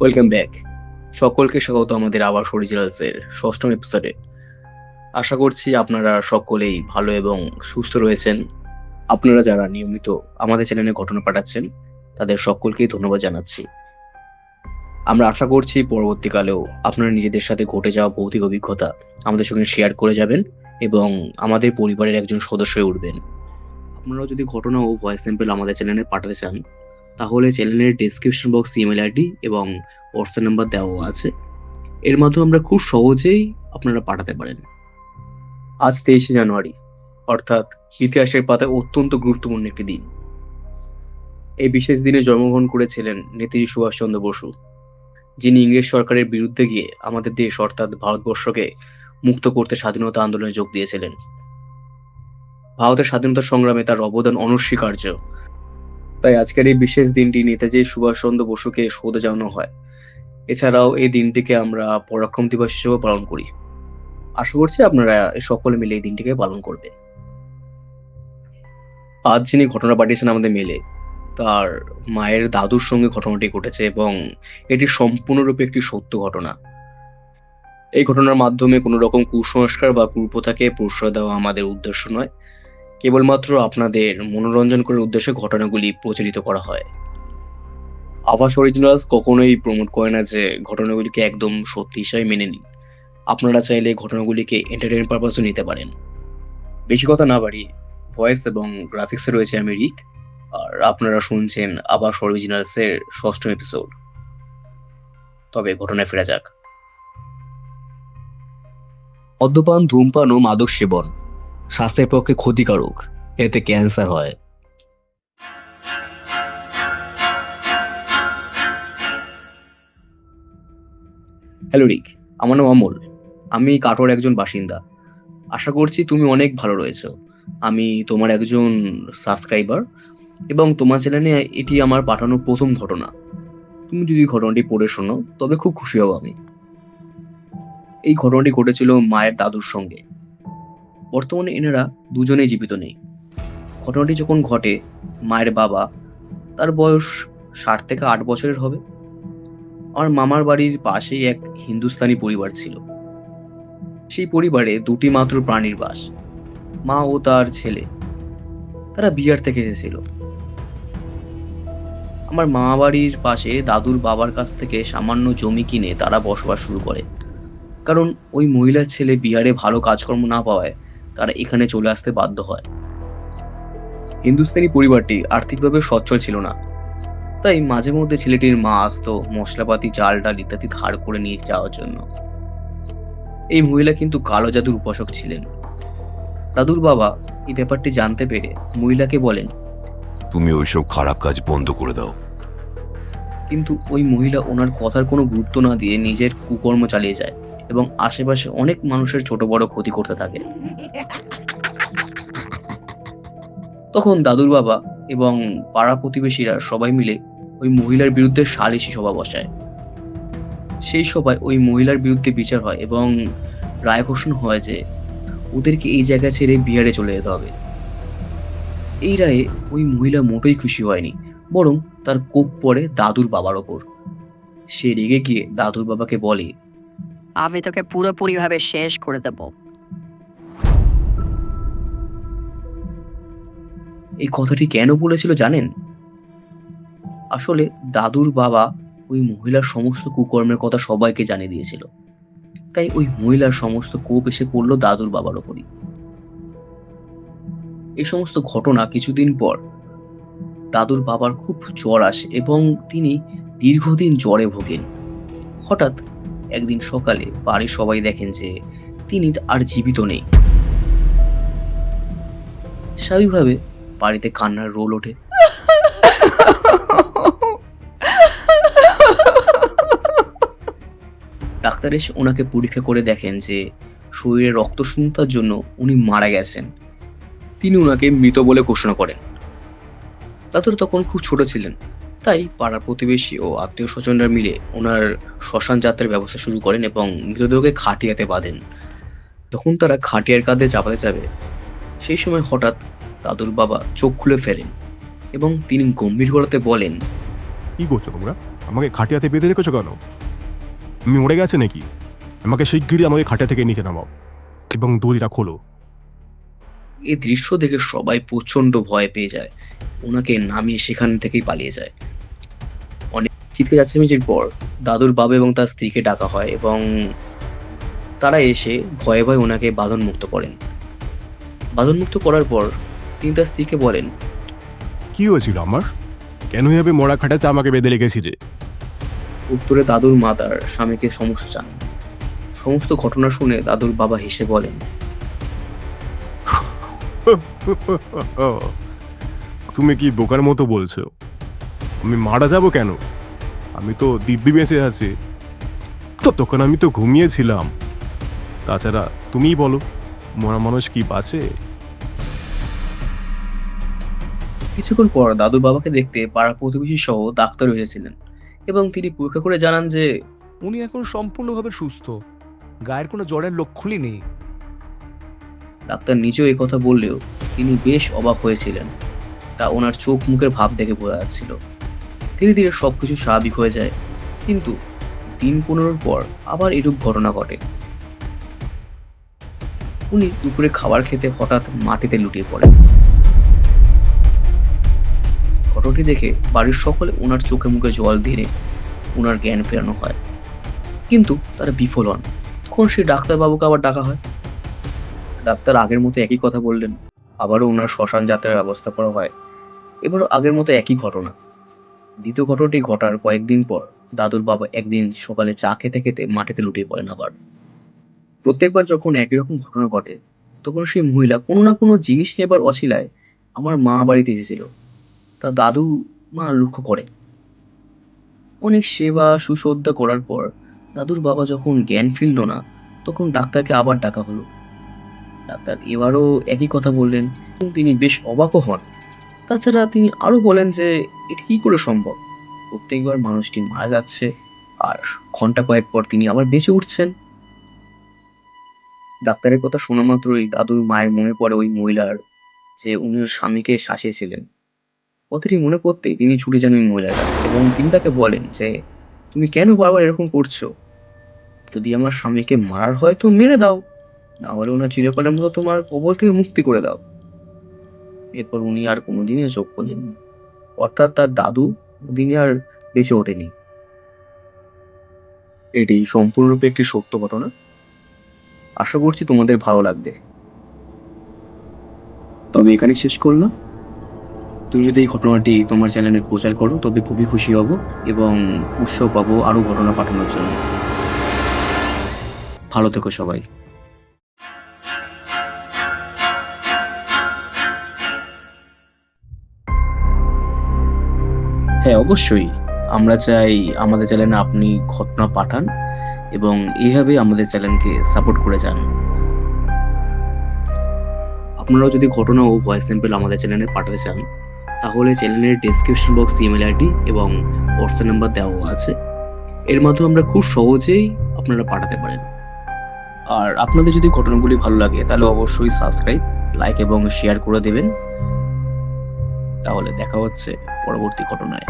Welcome back. সকলকে স্বাগত আমাদের আবার অরিজিনালসের ষষ্ঠম এপিসোডে আশা করছি আপনারা সকলেই ভালো এবং সুস্থ রয়েছেন। আপনারা যারা নিয়মিত আমাদের চ্যানেলে ঘটনা পাঠাচ্ছেন, তাদের সকলকেই ধন্যবাদ জানাচ্ছি। আমরা আশা করছি পরবর্তীকালেও আপনারা নিজেদের সাথে ঘটে যাওয়া ভৌতিক অভিজ্ঞতা আমাদের সঙ্গে শেয়ার করে যাবেন এবং আমাদের পরিবারের একজন সদস্য উঠবেন। আপনারাও যদি ঘটনা ও ভয়েস স্যাম্পল আমাদের চ্যানেলে পাঠাতে চান তাহলে চ্যানেলের ডিসক্রিপশন বক্স ইমেল আইডি এবং হোয়াটসঅ্যাপ নাম্বার দেওয়া আছে। এর মাধ্যমে আমরা খুব সহজেই আপনারা পাঠাতে পারেন। আজ তেইশে জানুয়ারি, অর্থাৎ ইতিহাসের পাতায় অত্যন্ত গুরুত্বপূর্ণ একটি দিন। এই বিশেষ দিনে জন্মগ্রহণ করেছিলেন নেতাজি সুভাষচন্দ্র বসু, যিনি ইংরেজ সরকারের বিরুদ্ধে গিয়ে আমাদের দেশ, অর্থাৎ ভারতবর্ষকে মুক্ত করতে স্বাধীনতা আন্দোলনে যোগ দিয়েছিলেন। ভারতের স্বাধীনতা সংগ্রামে তার অবদান অনস্বীকার্য। তাই আজকের এই বিশেষ দিনটি নেতাজি সুভাষচন্দ্র বসুকে শ্রদ্ধা জানানো হয়। এছাড়াও এই দিনটিকে আমরা পরাক্রম দিবস হিসেবে পালন করি। আশা করছি আপনারা সকলে মিলে এই দিনটিকে পালন করবেন। আজ যিনি ঘটনা পাঠিয়েছেন আমাদের মেলে, তার মায়ের দাদুর সঙ্গে ঘটনাটি ঘটেছে এবং এটি সম্পূর্ণরূপে একটি সত্য ঘটনা। এই ঘটনার মাধ্যমে কোনো রকম কুসংস্কার বা কুপ্রথাকে প্রশ্রয় দেওয়া আমাদের উদ্দেশ্য নয়। কেবলমাত্র আপনাদের মনোরঞ্জন করার উদ্দেশ্যে ঘটনাগুলি প্রচারিত করা হয়। আভাস অরিজিনালস কখনোই প্রমোট করে না যে ঘটনাগুলিকে একদম সত্যি হিসাবে মেনে নিন। আপনারা চাইলে ঘটনাগুলিকে এন্টারটেনমেন্ট পারপাসও নিতে পারেন। বেশি কথা না বাড়িয়ে ভয়েস এবং গ্রাফিক্সে রয়েছে আমি রিক, আর আপনারা শুনছেন আবাস অরিজিনালসের ষষ্ঠ এপিসোড তবে ঘটনায় ফেরা যাক। মদ্যপান ধূমপান ও মাদক সেবন। স্বাস্থ্যের পক্ষে ক্ষতিকারক। এতে ক্যান্সার হয়। হ্যালো রিক আমার নাম অমল। আমি কাটোর একজন বাসিন্দা। আশা করছি তুমি অনেক ভালো রয়েছো। আমি তোমার একজন সাবস্ক্রাইবার এবং তোমার চ্যানেলে এটি আমার পাঠানো প্রথম ঘটনা। তুমি যদি ঘটনাটি পড়ে শোনো, তবে খুব খুশি হব আমি। এই ঘটনাটি ঘটেছিল মায়ের দাদুর সঙ্গে। বর্তমানে এনারা দুজনেই জীবিত নেই। ঘটনাটি যখন ঘটে, মায়ের বাবা, তার বয়স ষাট থেকে আট বছরের হবে আমার মামার বাড়ির পাশেই এক হিন্দুস্তানি পরিবার ছিল। সেই পরিবারে দুটি মাত্র প্রাণীর বাস, মা ও তার ছেলে। তারা বিহার থেকে এসেছিল। আমার মামা বাড়ির পাশে দাদুর বাবার কাছ থেকে সামান্য জমি কিনে তারা বসবাস শুরু করে। কারণ ওই মহিলার ছেলে বিহারে ভালো কাজকর্ম না পাওয়ায় তারা এখানে চলে আসতে বাধ্য হয়। হিন্দুস্তানি পরিবারটি আর্থিকভাবে সচ্ছল ছিল না। তাই মাঝে মধ্যে ছেলেটির মা আসতো মশলাপাতি চাল ডাল ইত্যাদি ধার করে নিয়ে যাওয়ার জন্য। এই মহিলা কিন্তু কালো জাদুর উপাসক ছিলেন। দাদুর বাবা এই ব্যাপারটি জানতে পেরে মহিলাকে বলেন তুমি ওইসব খারাপ কাজ বন্ধ করে দাও। কিন্তু ওই মহিলা ওনার কথার কোনো গুরুত্ব না দিয়ে নিজের কুকর্ম চালিয়ে যায়। এবং আশেপাশে অনেক মানুষের ছোট বড় ক্ষতি করতে থাকে। তখন দাদুর বাবা এবং পাড়া প্রতিবেশীরা সবাই মিলে ওই মহিলার বিরুদ্ধে সালিশি সভা বসায়। সেই সভায় ওই মহিলার বিরুদ্ধে বিচার হয় এবং রায় ঘোষণা হয় যে ওদেরকে এই জায়গা ছেড়ে বিহারে চলে যেতে হবে। এই রায়ে ওই মহিলা মোটেই খুশি হয়নি, বরং তার কোপ পড়ে দাদুর বাবার ওপর। সে রেগে গিয়ে দাদুর বাবাকে বলে আমি তোকে পুরোপুরিভাবে শেষ করে দেব। এই কথাটি কেন বলেছিল জানেন? আসলে দাদুর বাবা ওই মহিলার সমস্ত কুকর্মের কথা সবাইকে জানিয়ে দিয়েছিল। তাই ওই মহিলার সমস্ত কোপ এসে পড়ল দাদুর বাবার ওপরই। এই সমস্ত ঘটনা কিছুদিন পর দাদুর বাবার খুব জ্বর আসে এবং তিনি দীর্ঘদিন জ্বরে ভোগেন। হঠাৎ একদিন সকালে বাড়ির সবাই দেখেন যে তিনি আর জীবিত নেই। স্বাভাবিকভাবে বাড়িতে কান্নার রোল ওঠে। ডাক্তার এসে ওনাকে পরীক্ষা করে দেখেন যে শরীরে রক্ত শূন্যতার জন্য উনি মারা গেছেন। তিনি ওনাকে মৃত বলে ঘোষণা করেন। দাদুর তখন খুব ছোট ছিলেন। তাই পাড়ার প্রতিবেশী ও আত্মীয় স্বজনরা মিলে ওনার শ্মশান যাত্রার ব্যবস্থা শুরু করেন এবং মৃতদেহকে খাটিয়াতে বাঁধেন। যখন তারা খাটিয়ার কাঁধে চাপাতে যাবে সেই সময় হঠাৎ দাদুর বাবা চোখ খুলে ফেলেন এবং তিনি গম্ভীর গলাতে বলেন কি করছ তোমরা? আমাকে খাটিয়াতে বেঁধে রেখেছো কেন? আমি মরে গেছে নাকি? আমাকে শিগগিরই আমাকে খাটিয়া থেকে নিচে নামাও এবং দড়িটা খোলো। এই দৃশ্য দেখে সবাই প্রচণ্ড ভয় পেয়ে যায়। ওনাকে নামিয়ে সেখান থেকেই পালিয়ে যায়। অনেক চিৎকে যাচ্ছেমিচির পর দাদুর বাবা এবং তার স্ত্রীকে ডাকা হয় এবং তারা এসে ভয়ে ভয়ে ওনাকে বাঁধন মুক্ত করেন। বাঁধন মুক্ত করার পর তিনি তার স্ত্রীকে বলেন কি হয়েছিল আমার? কেন এভাবে মরা খাটাতে আমাকে বেঁধে রেখেছি? যে উত্তরে দাদুর মা তার স্বামীকে সমস্ত চান সমস্ত ঘটনা শুনে দাদুর বাবা হেসে বলেন তুমি কি বোকার মতো বলছো? আমি মারা যাব কেন? আমি তো দিব্যি বেঁচে আছি। তো তখন আমি তো ঘুমিয়েছিলাম। তাছাড়া তুমিই বলো মরা মানুষ কি বাঁচে? কিছুক্ষণ পর দাদুর বাবাকে দেখতে পাড়া প্রতিবেশী সহ ডাক্তার এসেছিলেন এবং তিনি পরীক্ষা করে জানান যে উনি এখন সম্পূর্ণভাবে সুস্থ। গায়ের কোনো জ্বরের লক্ষণই নেই। ডাক্তার নিজেও এই কথা বললেও তিনি বেশ অবাক হয়েছিলেন। তা ওনার চোখ মুখের ভাব দেখে বোঝা যাচ্ছিল। ধীরে ধীরে সবকিছু স্বাভাবিক হয়ে যায়। কিন্তু দিন পনেরোর পর আবার এরূপ ঘটনা ঘটে। উনি দুপুরে খাবার খেতে হঠাৎ মাটিতে লুটিয়ে পড়েন। ঘটনাটি দেখে বাড়ির সকলে ওনার চোখে মুখে জল দিয়ে ওনার জ্ঞান ফেরানো হয়। কিন্তু তারা বিফল হন। তখন সেই ডাক্তারবাবুকে আবার ডাকা হয়। ডাক্তার আগের মতো একই কথা বললেন। আবারও ওনার শ্মশান যাত্রার ব্যবস্থা করা হয়। এবারও আগের মতো একই ঘটনা। দ্বিতীয় ঘটনাটি ঘটার কয়েকদিন পর দাদুর বাবা একদিন সকালে চা খেতে খেতে মাটিতে লুটিয়ে পড়েন আবার। প্রত্যেকবার যখন একই রকম ঘটনা ঘটে, তখন সেই মহিলা কোনো না কোনো জিনিস নেবার অছিলায় আমার মা বাড়িতে এসেছিল। তা দাদু মা লক্ষ্য করে। অনেক সেবা সুশ্রদ্ধা করার পর দাদুর বাবা যখন জ্ঞান ফিরল না, তখন ডাক্তারকে আবার ডাকা হলো। ডাক্তার এবারও একই কথা বললেন তিনি বেশ অবাকও হন। তাছাড়া তিনি আরও বলেন যে, এটা কি করে সম্ভব? প্রত্যেকবার মানুষটি মারা যাচ্ছে আর ঘণ্টা কয়েক পর তিনি আবার বেঁচে উঠছেন। ডাক্তারের কথা শোনা মাত্রই দাদুর মায়ের মনে পড়ে ওই মহিলার যে উনি স্বামীকে শাসিয়েছিলেন। কথাটি মনে পড়তেই তিনি ছুটে যান ওই মহিলার কাছে এবং তিনি তাকে বলেন যে, তুমি কেন বারবার এরকম করছ? যদি আমার স্বামীকে মারার হয় তো মেরে দাও, না হলে ওনার চিরকালের মতো তোমার কবল থেকে মুক্তি করে দাও। এরপর উনি আর কোনোদিনই চোখ খোলেননি অর্থাৎ তার দাদু কোনোদিনই আর বেঁচে ওঠেনি। এটি সম্পূর্ণরূপে একটি সত্য ঘটনা। আশা করছি তোমাদের ভালো লাগবে। তবে এখানে শেষ করলাম। তুমি যদি এই ঘটনাটি তোমার চ্যানেলে প্রচার করো, তবে খুবই খুশি হব এবং উৎসাহ পাবো আরও ঘটনা পাঠানোর জন্য। ভালো থেকো সবাই। হ্যাঁ অবশ্যই। আমরা চাই আমাদের চ্যানেলে আপনি ঘটনা পাঠান এবং এইভাবে আমাদের চ্যানেলকে সাপোর্ট করে যান। আপনারাও যদি ঘটনা ও ভয়েস স্যাম্পল আমাদের চ্যানেলে পাঠাতে চান, তাহলে চ্যানেলের ডেসক্রিপশন বক্স ইমেল আইডি এবং হোয়াটসঅ্যাপ নাম্বার দেওয়া আছে। এর মাধ্যমে আমরা খুব সহজেই আপনারা পাঠাতে পারেন। আর আপনাদের যদি ঘটনাগুলি ভালো লাগে, তাহলে অবশ্যই সাবস্ক্রাইব লাইক এবং শেয়ার করে দেবেন। তাহলে দেখা হচ্ছে পরবর্তী ঘটনায়।